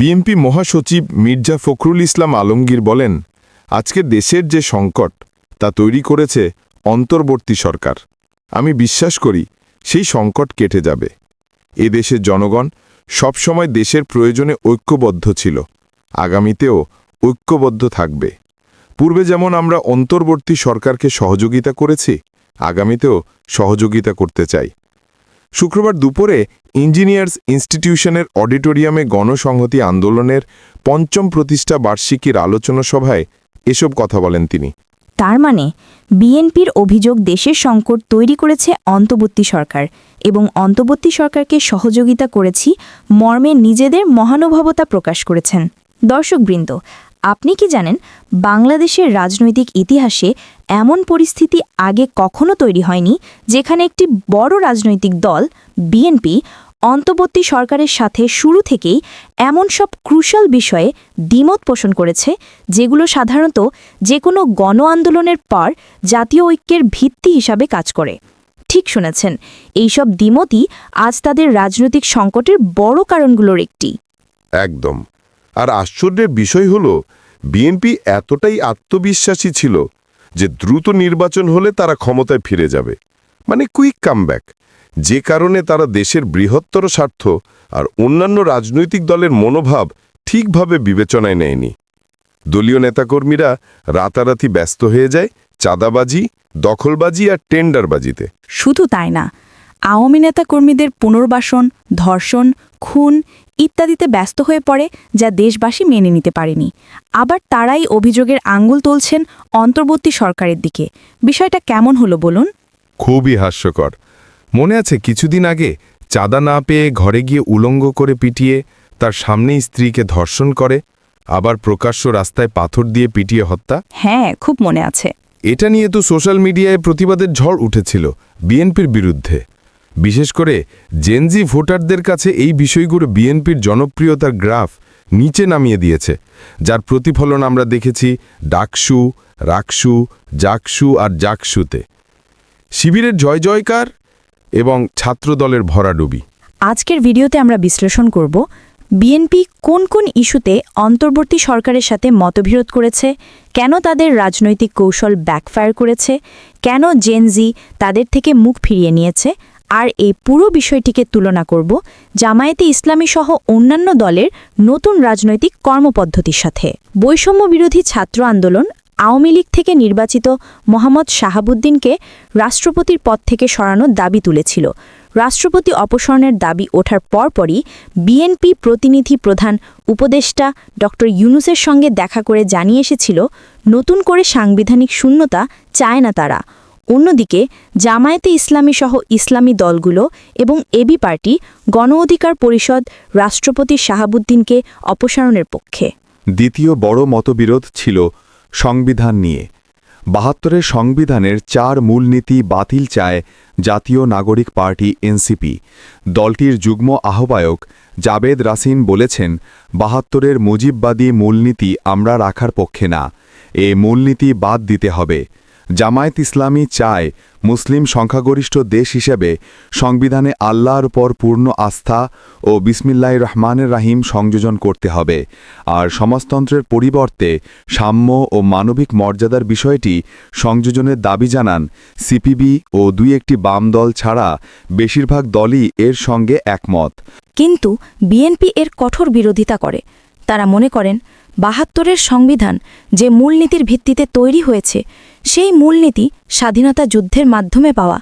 BNP মহাসচিব মির্জা ফখরুল ইসলাম আলমগীর বলেন, আজকে দেশের যে সংকট, তা তৈরি করেছে অন্তর্বর্তী সরকার। আমি বিশ্বাস করি, সেই সংকট কেটে যাবে। এ দেশের জনগণ সবসময় দেশের প্রয়োজনে ঐক্যবদ্ধ ছিল। আগামীতেও ঐক্যবদ্ধ থাকবে। পূর্বে যেমন আমরা অন্তর্বর্তী সরকারকে সহযোগিতা করেছি, আগামীতেও সহযোগিতা করতে চাই। শুক্রবার দুপুরে ইঞ্জিনিয়ার্স ইনস্টিটিউশনের অডিটোরিয়ামে গণসংহতি আন্দোলনের পঞ্চম প্রতিষ্ঠা বার্ষিকীর আলোচনা সভায় এসব কথা বলেন তিনি। তার মানে বিএনপির অভিযোগ দেশের সংকট তৈরি করেছে অন্তর্বর্তী সরকার এবং অন্তর্বর্তী সরকারকে সহযোগিতা করেছি মর্মে নিজেদের মহানুভবতা প্রকাশ করেছেন। দর্শকবৃন্দ আপনি কি জানেন, বাংলাদেশের রাজনৈতিক ইতিহাসে এমন পরিস্থিতি আগে কখনো তৈরি হয়নি, যেখানে একটি বড় রাজনৈতিক দল, বিএনপি, অন্তর্বর্তী সরকারের সাথে শুরু থেকেই এমন সব ক্রুশাল বিষয়ে দ্বিমত পোষণ করেছে, যেগুলো সাধারণত যে কোনো গণ আন্দোলনের পর জাতীয় ঐক্যের ভিত্তি হিসাবে কাজ করে। ঠিক শুনেছেন, এইসব দ্বিমতই আজ তাদের রাজনৈতিক সংকটের বড় কারণগুলোর একটি। একদম। আর আশ্চর্যের বিষয় হল, বিএনপি এতটাই আত্মবিশ্বাসী ছিল যে দ্রুত নির্বাচন হলে তারা ক্ষমতায় ফিরে যাবে। মানে কুইক কামব্যাক। যে কারণে তারা দেশের বৃহত্তর স্বার্থ আর অন্যান্য রাজনৈতিক দলের মনোভাব ঠিকভাবে বিবেচনায় নেয়নি। দলীয় নেতাকর্মীরা রাতারাতি ব্যস্ত হয়ে যায় চাঁদাবাজি, দখলবাজি আর টেন্ডারবাজিতে। শুধু তাই না, আওয়ামী নেতাকর্মীদের পুনর্বাসন, ধর্ষণ, খুন ইত্যাদিতে ব্যস্ত হয়ে পড়ে যা দেশবাসী মেনে নিতে পারেনি। আবার তারাই অভিযোগের আঙ্গুল তুলছেন অন্তর্বর্তী সরকারের দিকে। বিষয়টা কেমন হলো বলুন? খুবই হাস্যকর। মনে আছে কিছুদিন আগে চাঁদা না পেয়ে ঘরে গিয়ে উলঙ্গ করে পিটিয়ে তার সামনেই স্ত্রীকে ধর্ষণ করে আবার প্রকাশ্য রাস্তায় পাথর দিয়ে পিটিয়ে হত্যা? হ্যাঁ খুব মনে আছে। এটা নিয়ে তো সোশ্যাল মিডিয়ায় প্রতিবাদের ঝড় উঠেছিল বিএনপির বিরুদ্ধে। বিশেষ করে জেনজি ভোটারদের কাছে এই বিষয়গুলো বিএনপির জনপ্রিয়তার গ্রাফ নিচে নামিয়ে দিয়েছে, যার প্রতিফলন আমরা দেখেছি ডাকসু, রাকসু, জাকসু আর জাকসুতে। শিবিরের জয় জয়কার এবং ছাত্রদলের ভরাডুবি। আজকের ভিডিওতে আমরা বিশ্লেষণ করব বিএনপি কোন কোন ইস্যুতে অন্তর্বর্তী সরকারের সাথে মতবিরোধ করেছে, কেন তাদের রাজনৈতিক কৌশল ব্যাকফায়ার করেছে, কেন জেনজি তাদের থেকে মুখ ফিরিয়ে নিয়েছে আর এই পুরো বিষয়টিকে তুলনা করব জামায়াতে ইসলামী সহ অন্যান্য দলের নতুন রাজনৈতিক কর্মপদ্ধতির সাথে। বৈষম্য বিরোধী ছাত্র আন্দোলন আওয়ামী লীগ থেকে নির্বাচিত মোহাম্মদ শাহাবুদ্দিনকে রাষ্ট্রপতির পদ থেকে সরানোর দাবি তুলেছিল। রাষ্ট্রপতি অপসারণের দাবি ওঠার পরপরই বিএনপি প্রতিনিধি প্রধান উপদেষ্টা ড. ইউনুসের সঙ্গে দেখা করে জানিয়ে এসেছিল, নতুন করে সাংবিধানিক শূন্যতা চায় না তারা। অন্যদিকে, জামায়াতে ইসলামী সহ ইসলামী দলগুলো এবং এবি পার্টি গণ অধিকার পরিষদ রাষ্ট্রপতি শাহাবুদ্দিনকে অপসারণের পক্ষে। দ্বিতীয় বড় মতবিরোধ ছিল সংবিধান নিয়ে। বাহাত্তরের সংবিধানের চার মূলনীতি বাতিল চায় জাতীয় নাগরিক পার্টি এনসিপি। দলটির যুগ্ম আহ্বায়ক জাবেদ রাসিন বলেছেন, বাহাত্তরের মুজিববাদী মূলনীতি আমরা রাখার পক্ষে না, এ মূলনীতি বাদ দিতে হবে। জামায়াত ইসলামী চায় মুসলিম সংখ্যাগরিষ্ঠ দেশ হিসেবে সংবিধানে আল্লাহর উপর পূর্ণ আস্থা ও বিসমিল্লাহ রহমানের রাহিম সংযোজন করতে হবে। আর সমাজতন্ত্রের পরিবর্তে সাম্য ও মানবিক মর্যাদার বিষয়টি সংযোজনের দাবি জানান সিপিবি ও দুই একটি বাম দল ছাড়া বেশিরভাগ দলই এর সঙ্গে একমত। কিন্তু বিএনপি এর কঠোর বিরোধিতা করে। তারা মনে করেন, বাহাত্তরের সংবিধান যে মূলনীতির ভিত্তিতে তৈরি হয়েছে সেই মূলনীতি স্বাধীনতা যুদ্ধের মাধ্যমে পাওয়া।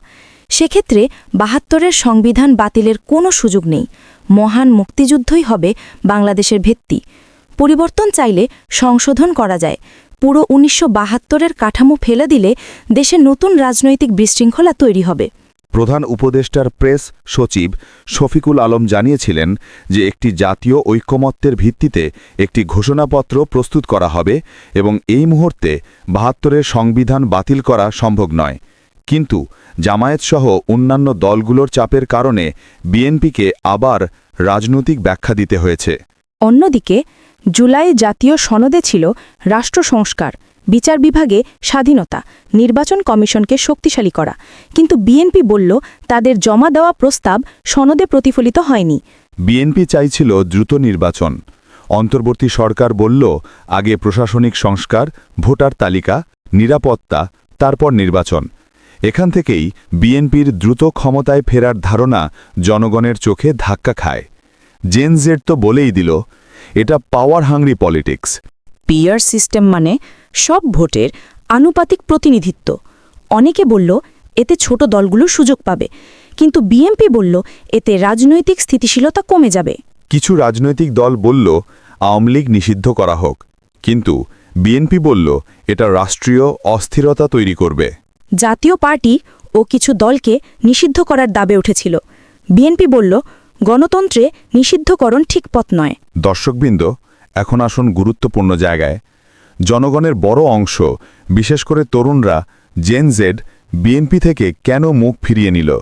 সেক্ষেত্রে বাহাত্তরের সংবিধান বাতিলের কোনো সুযোগ নেই। মহান মুক্তিযুদ্ধই হবে বাংলাদেশের ভিত্তি। পরিবর্তন চাইলে সংশোধন করা যায়। পুরো উনিশশো বাহাত্তরের কাঠামো ফেলে দিলে দেশে নতুন রাজনৈতিক বিশৃঙ্খলা তৈরি হবে। প্রধান উপদেষ্টার প্রেস সচিব শফিকুল আলম জানিয়েছিলেন যে একটি জাতীয় ঐক্যমত্যের ভিত্তিতে একটি ঘোষণাপত্র প্রস্তুত করা হবে এবং এই মুহূর্তে বাহাত্তরের সংবিধান বাতিল করা সম্ভব নয়। কিন্তু জামায়াতসহ অন্যান্য দলগুলোর চাপের কারণে বিএনপিকে আবার রাজনৈতিক ব্যাখ্যা দিতে হয়েছে। অন্যদিকে, জুলাই জাতীয় সনদে ছিল রাষ্ট্র সংস্কার। বিচার বিভাগে স্বাধীনতা নির্বাচন কমিশনকে শক্তিশালী করা। কিন্তু বিএনপি বলল তাদের জমা দেওয়া প্রস্তাব সনদে প্রতিফলিত হয়নি। বিএনপি চাইছিল দ্রুত নির্বাচন। অন্তর্বর্তী সরকার বলল আগে প্রশাসনিক সংস্কার ভোটার তালিকা নিরাপত্তা তারপর নির্বাচন। এখান থেকেই বিএনপির দ্রুত ক্ষমতায় ফেরার ধারণা জনগণের চোখে ধাক্কা খায়। জেনজেড তো বলেই দিল এটা power hungry politics peer system মানে সব ভোটের আনুপাতিক প্রতিনিধিত্ব। অনেকে বলল এতে ছোট দলগুলো সুযোগ পাবে। কিন্তু বিএমপি বলল এতে রাজনৈতিক স্থিতিশীলতা কমে যাবে। কিছু রাজনৈতিক দল বলল আওয়ামী লীগ নিষিদ্ধ করা হোক। কিন্তু বিএনপি বলল এটা রাষ্ট্রীয় অস্থিরতা তৈরি করবে। জাতীয় পার্টি ও কিছু দলকে নিষিদ্ধ করার দাবে উঠেছিল। বিএনপি বলল গণতন্ত্রে নিষিদ্ধকরণ ঠিক পথ নয়। দর্শকবৃন্দ এখন আসুন গুরুত্বপূর্ণ জায়গায় জনগণের বড় অংশ বিশেষ করে তরুণরা জেন জেড বিএনপি থেকে কেন মুখ ফিরিয়ে নিল?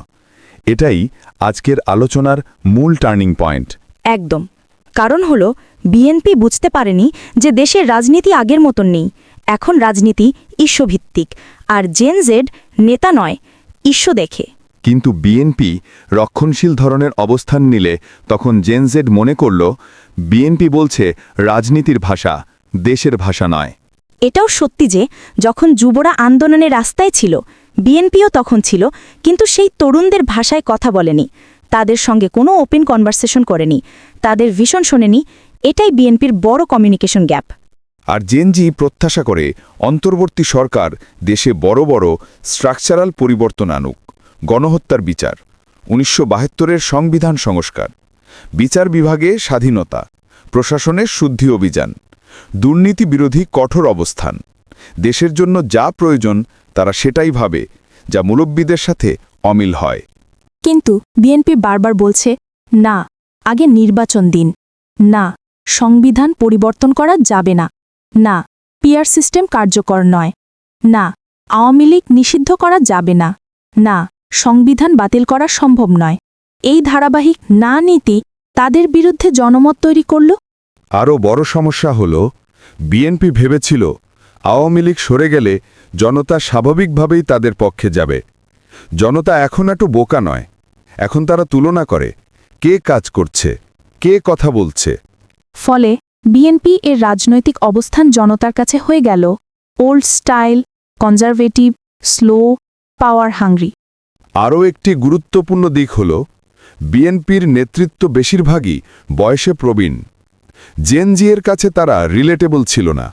এটাই আজকের আলোচনার মূল টার্নিং পয়েন্ট। একদম। কারণ হল বিএনপি বুঝতে পারেনি যে দেশের রাজনীতি আগের মতন নেই। এখন রাজনীতি ঈশ্বভিত্তিক আর জেন জেড নেতা নয় ঈশ্ব দেখে। কিন্তু বিএনপি রক্ষণশীল ধরনের অবস্থান নিলে তখন জেনজেড মনে করল বিএনপি বলছে রাজনীতির ভাষা। দেশের ভাষা নয়। এটাও সত্যি যে যখন যুবরা আন্দোলনের রাস্তায় ছিল বিএনপিও তখন ছিল কিন্তু সেই তরুণদের ভাষায় কথা বলেনি। তাদের সঙ্গে কোনো ওপেন কনভারসেশন করেনি। তাদের ভীষণ শোনেনি। এটাই বিএনপির বড় কমিউনিকেশন গ্যাপ। আর জেনজি প্রত্যাশা করে অন্তর্বর্তী সরকার দেশে বড় বড় স্ট্রাকচারাল পরিবর্তন আনুক। গণহত্যার বিচার। উনিশশো বাহাত্তরের সংবিধান সংস্কার। বিচার বিভাগে স্বাধীনতা। প্রশাসনের শুদ্ধি অভিযান। দুর্নীতি বিরোধী কঠোর অবস্থান। দেশের জন্য যা প্রয়োজন, তারা সেটাই ভাবে, যা মুরব্বীদের সাথে অমিল হয়। কিন্তু বিএনপি বারবার বলছে, না, আগে নির্বাচন দিন। না, সংবিধান পরিবর্তন করা যাবে না। না পিয়ার সিস্টেম কার্যকর নয়। না, আওয়ামী লীগ নিষিদ্ধ করা যাবে না। না, সংবিধান বাতিল করা সম্ভব নয়। এই ধারাবাহিক না নীতি তাদের বিরুদ্ধে জনমত তৈরি করল আরও বড় সমস্যা হল বিএনপি ভেবেছিল আওয়ামী লীগ সরে গেলে জনতা স্বাভাবিকভাবেই তাদের পক্ষে যাবে। জনতা এখন একটু বোকা নয়। এখন তারা তুলনা করে কে কাজ করছে কে কথা বলছে। ফলে বিএনপি এর রাজনৈতিক অবস্থান জনতার কাছে হয়ে গেল old style conservative slow power hungry. আরও একটি গুরুত্বপূর্ণ দিক হল বিএনপির নেতৃত্ব বেশিরভাগই বয়সে প্রবীণ। জেনজিয়ের কাছে তারা রিলেটেবল ছিল না।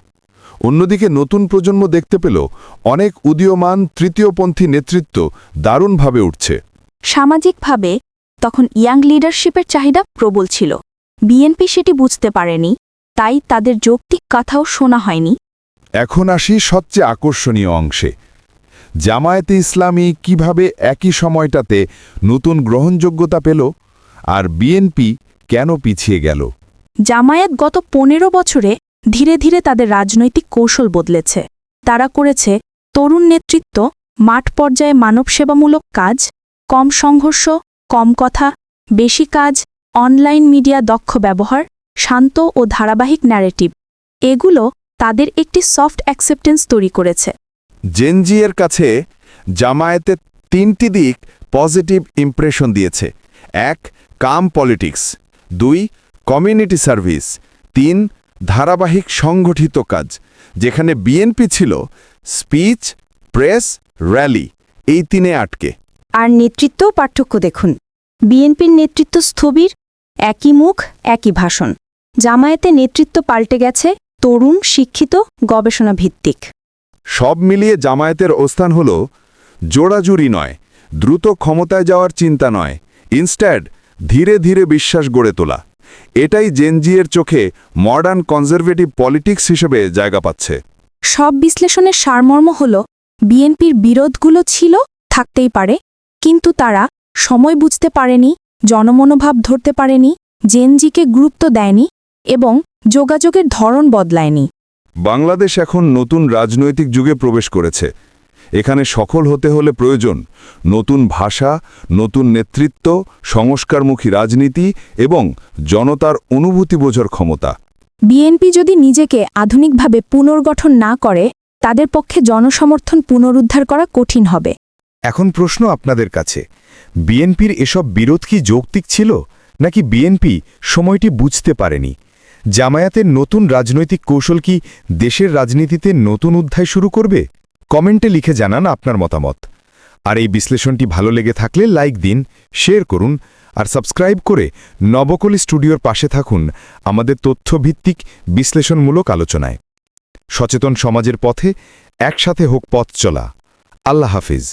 অন্যদিকে নতুন প্রজন্ম দেখতে পেল অনেক উদীয়মান তৃতীয়পন্থী নেতৃত্ব দারুণভাবে উঠছে। সামাজিকভাবে তখন ইয়াং লিডারশিপের চাহিদা প্রবল ছিল। বিএনপি সেটি বুঝতে পারেনি তাই তাদের যৌক্তিক কথাও শোনা হয়নি। এখন আসি সবচেয়ে আকর্ষণীয় অংশে। জামায়াতে ইসলামী কীভাবে একই সময়টাতে নতুন গ্রহণযোগ্যতা পেল আর বিএনপি কেন পিছিয়ে গেল? জামায়াত গত পনেরো বছরে ধীরে ধীরে তাদের রাজনৈতিক কৌশল বদলেছে। তারা করেছে তরুণ নেতৃত্ব, মাঠ পর্যায়ে মানবসেবামূলক কাজ, কম সংঘর্ষ, কম কথা, বেশি কাজ, অনলাইন মিডিয়া দক্ষ ব্যবহার, শান্ত ও ধারাবাহিক ন্যারেটিভ। এগুলো তাদের একটি সফট অ্যাকসেপ্টেন্স তৈরি করেছে। জেনজিয়ের কাছে জামায়াতের তিনটি দিক পজিটিভ ইমপ্রেশন দিয়েছে। এক, কাম পলিটিক্স। দুই কমিউনিটি সার্ভিস। তিন ধারাবাহিক সংগঠিত কাজ যেখানে বিএনপি ছিল স্পিচ প্রেস র্যালি এই তিনে আটকে। আর নেতৃত্বও পার্থক্য দেখুন। বিএনপির নেতৃত্ব স্থবির একই মুখ একই ভাষণ। জামায়াতে নেতৃত্ব পাল্টে গেছে তরুণ শিক্ষিত গবেষণা ভিত্তিক সব মিলিয়ে জামায়াতের অবস্থান হল জোড়াজুড়ি নয় দ্রুত ক্ষমতায় যাওয়ার চিন্তা নয় ইনস্ট্যাড ধীরে ধীরে বিশ্বাস গড়ে তোলা। এটাই জেনজিয়ের চোখে মডার্ন কনজারভেটিভ পলিটিক্স হিসেবে জায়গা পাচ্ছে। সব বিশ্লেষণের সারমর্ম হল বিএনপির বিরোধগুলো ছিল থাকতেই পারে। কিন্তু তারা সময় বুঝতে পারেনি জনমনোভাব ধরতে পারেনি জেনজিকে গুরুত্ব দেয়নি এবং যোগাযোগের ধরন বদলায়নি। বাংলাদেশ এখন নতুন রাজনৈতিক যুগে প্রবেশ করেছে। এখানে সফল হতে হলে প্রয়োজন নতুন ভাষা নতুন নেতৃত্ব সংস্কারমুখী রাজনীতি এবং জনতার অনুভূতি বোঝার ক্ষমতা। বিএনপি যদি নিজেকে আধুনিকভাবে পুনর্গঠন না করে তাদের পক্ষে জনসমর্থন পুনরুদ্ধার করা কঠিন হবে। এখন প্রশ্ন আপনাদের কাছে বিএনপির এসব বিরোধ কি যৌক্তিক ছিল নাকি বিএনপি সময়টি বুঝতে পারেনি? জামায়াতের নতুন রাজনৈতিক কৌশল কি দেশের রাজনীতিতে নতুন অধ্যায় শুরু করবে? কমেন্টে লিখে জানান আপনার মতামত। আর এই বিশ্লেষণটি ভালো লেগে থাকলে লাইক দিন, শেয়ার করুন, আর সাবস্ক্রাইব করে নবকলি স্টুডিওর পাশে থাকুন আমাদের তথ্যভিত্তিক বিশ্লেষণমূলক আলোচনায়। সচেতন সমাজের পথে একসাথে হোক পথ চলা। আল্লাহ হাফিজ।